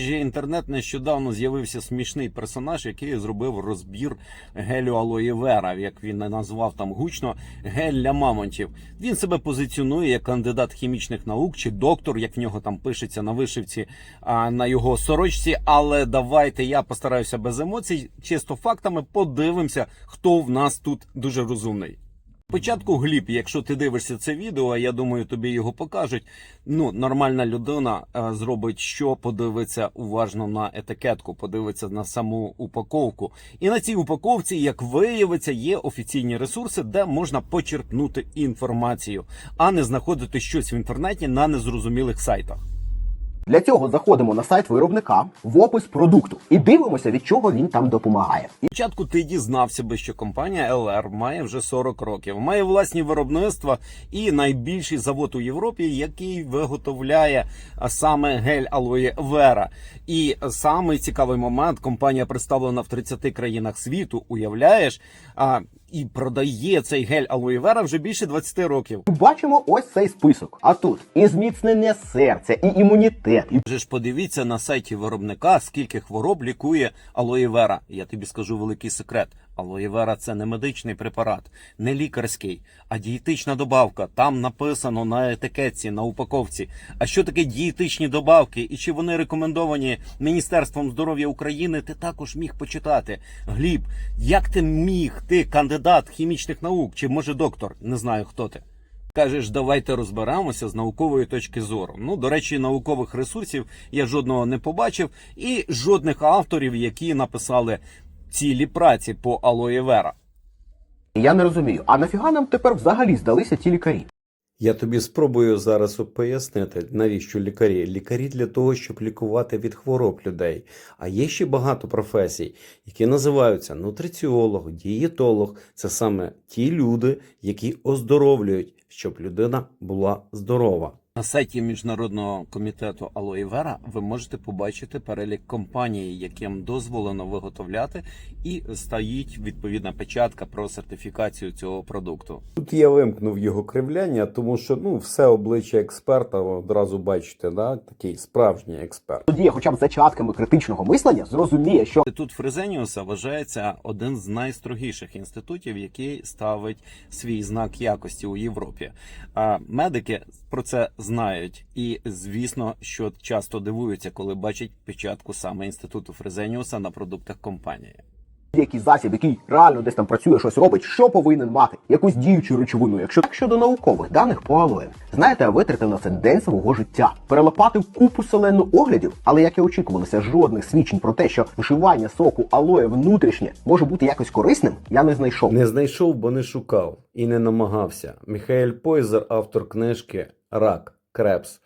інтернет нещодавно з'явився смішний персонаж, який зробив розбір гелю алоє вера, як він назвав там гучно, гель для мамонтів. Він себе позиціонує як кандидат хімічних наук чи доктор, як в нього там пишеться на вишивці, а на його сорочці. Але давайте я постараюся без емоцій, чисто фактами подивимося, хто в нас тут дуже розумний. Спочатку Гліб, якщо ти дивишся це відео, я думаю, тобі його покажуть. Ну, нормальна людина е, зробить що, подивиться уважно на етикетку, подивиться на саму упаковку. І на цій упаковці, як виявиться, є офіційні ресурси, де можна почерпнути інформацію, а не знаходити щось в інтернеті на незрозумілих сайтах. Для цього заходимо на сайт виробника в опис продукту і дивимося, від чого він там допомагає. І Спочатку ти дізнався би, що компанія LR має вже 40 років, має власні виробництва і найбільший завод у Європі, який виготовляє саме гель алоє вера. І самий цікавий момент: компанія представлена в 30 країнах світу. Уявляєш, і продає цей гель алоє вера вже більше 20 років. бачимо ось цей список. А тут і зміцнення серця, і імунітет, і Вже ж подивіться на сайті виробника, скільки хвороб лікує алоє вера. Я тобі скажу великий секрет. Алоє вера це не медичний препарат, не лікарський, а дієтична добавка. Там написано на етикетці, на упаковці. А що таке дієтичні добавки і чи вони рекомендовані Міністерством здоров'я України? Ти також міг почитати. Гліб, як ти міг, ти кандидат хімічних наук, чи може доктор? Не знаю хто ти. Кажеш, давайте розберемося з наукової точки зору. Ну, до речі, наукових ресурсів я жодного не побачив, і жодних авторів, які написали цілі праці по алоє вера. я не розумію. А нафіга нам тепер взагалі здалися ті лікарі? Я тобі спробую зараз пояснити, навіщо лікарі. Лікарі для того, щоб лікувати від хвороб людей. А є ще багато професій, які називаються нутриціолог, дієтолог. Це саме ті люди, які оздоровлюють, щоб людина була здорова. На сайті Міжнародного комітету Алоє Вера ви можете побачити перелік компаній, яким дозволено виготовляти, і стоїть відповідна печатка про сертифікацію цього продукту. Тут я вимкнув його кривляння, тому що ну все обличчя експерта одразу бачите, да? такий справжній експерт. Тоді, хоча б зачатками критичного мислення, зрозуміє, що Інститут Фрезеніуса вважається один з найстрогіших інститутів, який ставить свій знак якості у Європі. А медики про це знають, і звісно, що часто дивуються, коли бачать печатку саме інституту Фрезеніуса на продуктах компанії. який засіб, який реально десь там працює, щось робить, що повинен мати, якусь діючу речовину. Якщо так щодо наукових даних по алоє, знаєте, я витратив на це день свого життя, перелопатив купу селену оглядів, але як і очікувалося, жодних свідчень про те, що вживання соку алоє внутрішнє може бути якось корисним, я не знайшов. Не знайшов, бо не шукав і не намагався. Міхаель Пойзер, автор книжки Рак Крепс.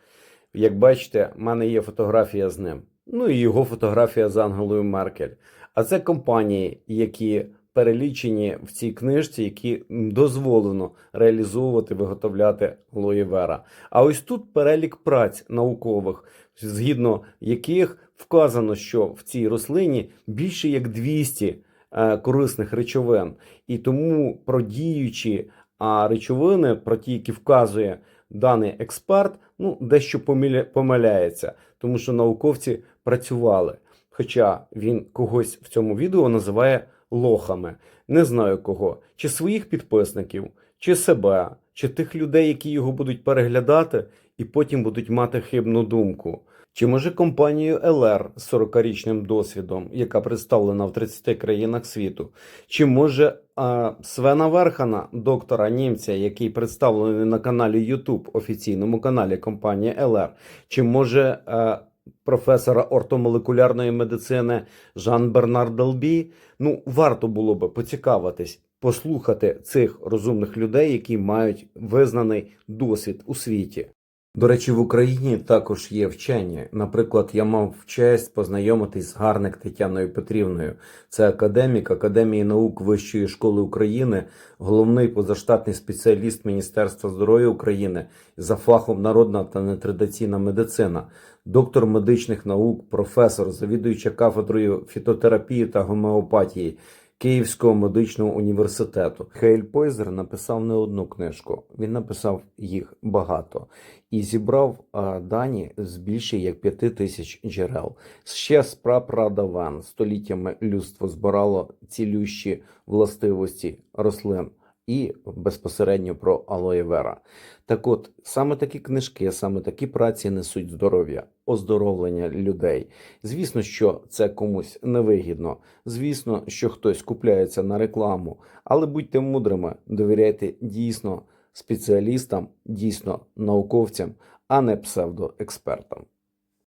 Як бачите, в мене є фотографія з ним. Ну і його фотографія з Ангелою Меркель. А це компанії, які перелічені в цій книжці, які дозволено реалізовувати, виготовляти алоє вера. А ось тут перелік праць наукових, згідно яких вказано, що в цій рослині більше як 200 е, корисних речовин. І тому про діючі речовини, про ті, які вказує даний експерт, ну дещо помиля- помиляється, тому що науковці працювали. Хоча він когось в цьому відео називає лохами. Не знаю кого, чи своїх підписників, чи себе, чи тих людей, які його будуть переглядати і потім будуть мати хибну думку. Чи може компанію LR з 40-річним досвідом, яка представлена в 30 країнах світу, чи може а, Свена Верхана, доктора німця, який представлений на каналі YouTube, офіційному каналі компанії LR, чи може е, професора ортомолекулярної медицини Жан Бернар Делбі? Ну, варто було би поцікавитись, послухати цих розумних людей, які мають визнаний досвід у світі. До речі, в Україні також є вчені. Наприклад, я мав честь познайомитись з Гарник Тетяною Петрівною. Це академік Академії наук Вищої школи України, головний позаштатний спеціаліст Міністерства здоров'я України за фахом народна та нетрадиційна медицина, доктор медичних наук, професор, завідуюча кафедрою фітотерапії та гомеопатії. Київського медичного університету. Хейль Пойзер написав не одну книжку, він написав їх багато і зібрав дані з більше як п'яти тисяч джерел. Ще з прапрадавен століттями людство збирало цілющі властивості рослин і безпосередньо про алоє вера. Так от, саме такі книжки, саме такі праці несуть здоров'я, оздоровлення людей. Звісно, що це комусь невигідно. Звісно, що хтось купляється на рекламу, але будьте мудрими, довіряйте дійсно спеціалістам, дійсно науковцям, а не псевдоекспертам.